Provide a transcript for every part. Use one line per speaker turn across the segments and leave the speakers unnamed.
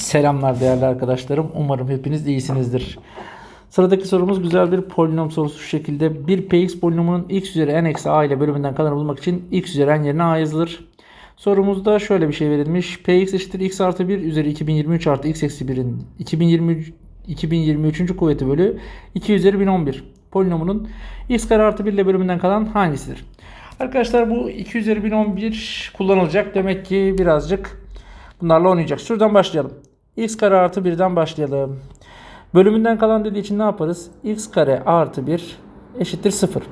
Selamlar değerli arkadaşlarım. Umarım hepiniz iyisinizdir. Sıradaki sorumuz güzel bir polinom sorusu şu şekilde. Bir px polinomunun x üzeri n eksi a ile bölümünden kalanı bulmak için x üzeri n yerine a yazılır. Sorumuzda şöyle bir şey verilmiş. px eşittir x artı 1 üzeri 2023 artı x eksi 1'in 2023, 2023. kuvveti bölü 2 üzeri 1011. Polinomunun x kare artı 1 ile bölümünden kalan hangisidir? Arkadaşlar bu 2 üzeri 1011 kullanılacak. Demek ki birazcık bunlarla oynayacak. Şuradan başlayalım. X kare artı 1'den başlayalım. Bölümünden kalan dediği için ne yaparız? x kare artı 1 eşittir 0.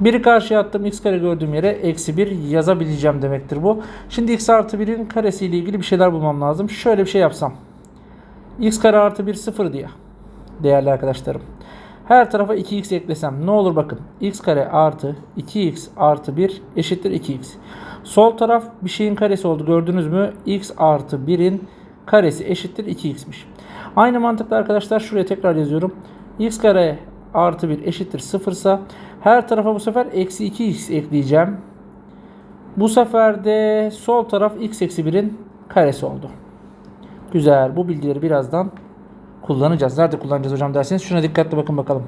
Biri karşıya attım. x kare gördüğüm yere eksi 1 yazabileceğim demektir bu. Şimdi x artı 1'in karesiyle ilgili bir şeyler bulmam lazım. Şöyle bir şey yapsam. x kare artı 1 0 diye. Değerli arkadaşlarım. Her tarafa 2x eklesem ne olur bakın. x kare artı 2x artı 1 eşittir 2x. Sol taraf bir şeyin karesi oldu gördünüz mü? x artı 1'in karesi eşittir 2x'miş. Aynı mantıkla arkadaşlar şuraya tekrar yazıyorum. x kare artı 1 eşittir 0 ise her tarafa bu sefer eksi 2x ekleyeceğim. Bu sefer de sol taraf x eksi 1'in karesi oldu. Güzel. Bu bilgileri birazdan kullanacağız. Nerede kullanacağız hocam derseniz şuna dikkatli bakın bakalım.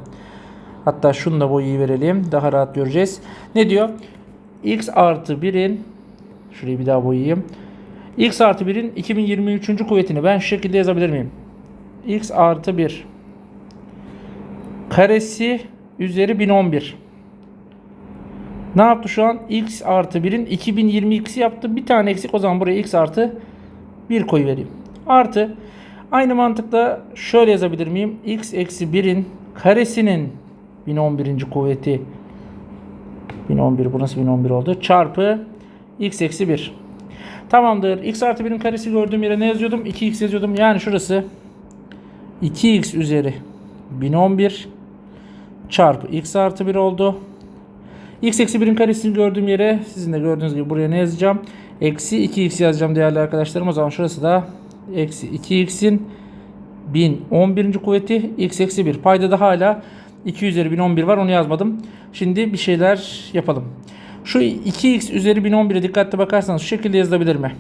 Hatta şunu da boyayı verelim. Daha rahat göreceğiz. Ne diyor? x artı 1'in şurayı bir daha boyayayım. X artı 1'in 2023. kuvvetini ben şu şekilde yazabilir miyim? x artı 1 karesi üzeri 1011. Ne yaptı şu an? x artı 1'in 2022'si yaptı. Bir tane eksik o zaman buraya x artı 1 koyu. Artı aynı mantıkla şöyle yazabilir miyim? x eksi 1'in karesinin 1011. kuvveti 1011 bu nasıl 1011 oldu? Çarpı x eksi 1. Tamamdır. x artı 1'in karesi gördüğüm yere ne yazıyordum? 2x yazıyordum. Yani şurası 2x üzeri 1011 çarpı x artı 1 oldu. x eksi 1'in karesini gördüğüm yere sizin de gördüğünüz gibi buraya ne yazacağım? Eksi 2x yazacağım değerli arkadaşlarım. O zaman şurası da eksi 2x'in 1011. kuvveti x eksi 1. Payda da hala 2 üzeri 1011 var onu yazmadım. Şimdi bir şeyler yapalım. Şu 2x üzeri 1011'e dikkatli bakarsanız şu şekilde yazılabilir mi?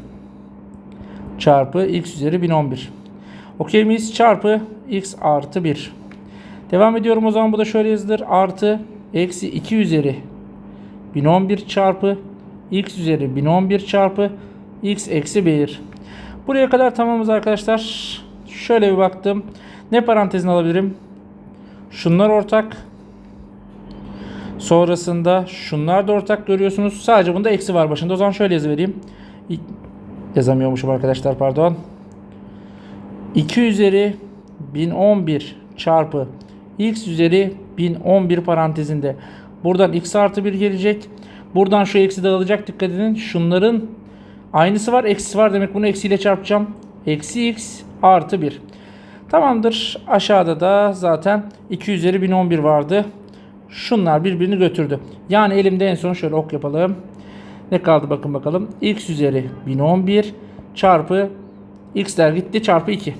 Çarpı x üzeri 1011. Okey miyiz? Çarpı x artı 1. Devam ediyorum o zaman bu da şöyle yazılır. Artı eksi 2 üzeri 1011 çarpı x üzeri 1011 çarpı x eksi 1. Buraya kadar tamamız arkadaşlar. Şöyle bir baktım. Ne parantezini alabilirim? Şunlar ortak. Sonrasında şunlar da ortak görüyorsunuz. Sadece bunda eksi var başında. O zaman şöyle yazıvereyim. Yazamıyormuşum arkadaşlar pardon. 2 üzeri 1011 çarpı x üzeri 1011 parantezinde. Buradan x artı 1 gelecek. Buradan şu eksi dağılacak. Dikkat edin. Şunların aynısı var. Eksisi var. Demek bunu eksiyle çarpacağım. Eksi x artı 1. Tamamdır. Aşağıda da zaten 2 üzeri 1011 vardı. Şunlar birbirini götürdü. Yani elimde en son şöyle ok yapalım. Ne kaldı bakın bakalım. x üzeri 1011 çarpı x'ler gitti çarpı 2.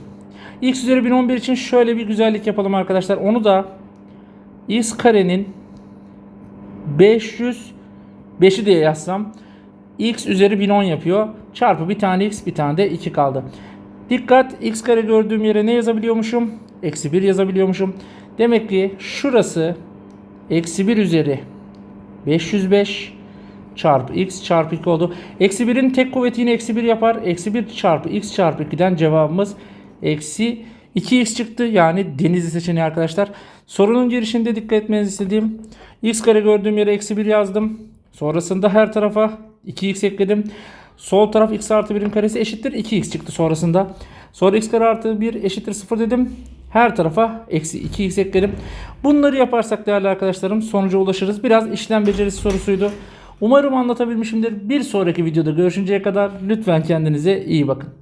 x üzeri 1011 için şöyle bir güzellik yapalım arkadaşlar. Onu da x karenin 500 5'i diye yazsam x üzeri 1010 yapıyor. Çarpı bir tane x bir tane de 2 kaldı. Dikkat x kare gördüğüm yere ne yazabiliyormuşum? Eksi 1 yazabiliyormuşum. Demek ki şurası eksi 1 üzeri 505 çarpı x çarpı 2 oldu. Eksi 1'in tek kuvveti yine eksi 1 yapar. Eksi 1 çarpı x çarpı 2'den cevabımız eksi 2x çıktı. Yani denizli seçeneği arkadaşlar. Sorunun girişinde dikkat etmenizi istediğim x kare gördüğüm yere eksi 1 yazdım. Sonrasında her tarafa 2x ekledim. Sol taraf x artı 1'in karesi eşittir 2x çıktı sonrasında. Sonra x kare artı 1 eşittir 0 dedim. Her tarafa eksi 2x ekledim. Bunları yaparsak değerli arkadaşlarım sonuca ulaşırız. Biraz işlem becerisi sorusuydu. Umarım anlatabilmişimdir. Bir sonraki videoda görüşünceye kadar lütfen kendinize iyi bakın.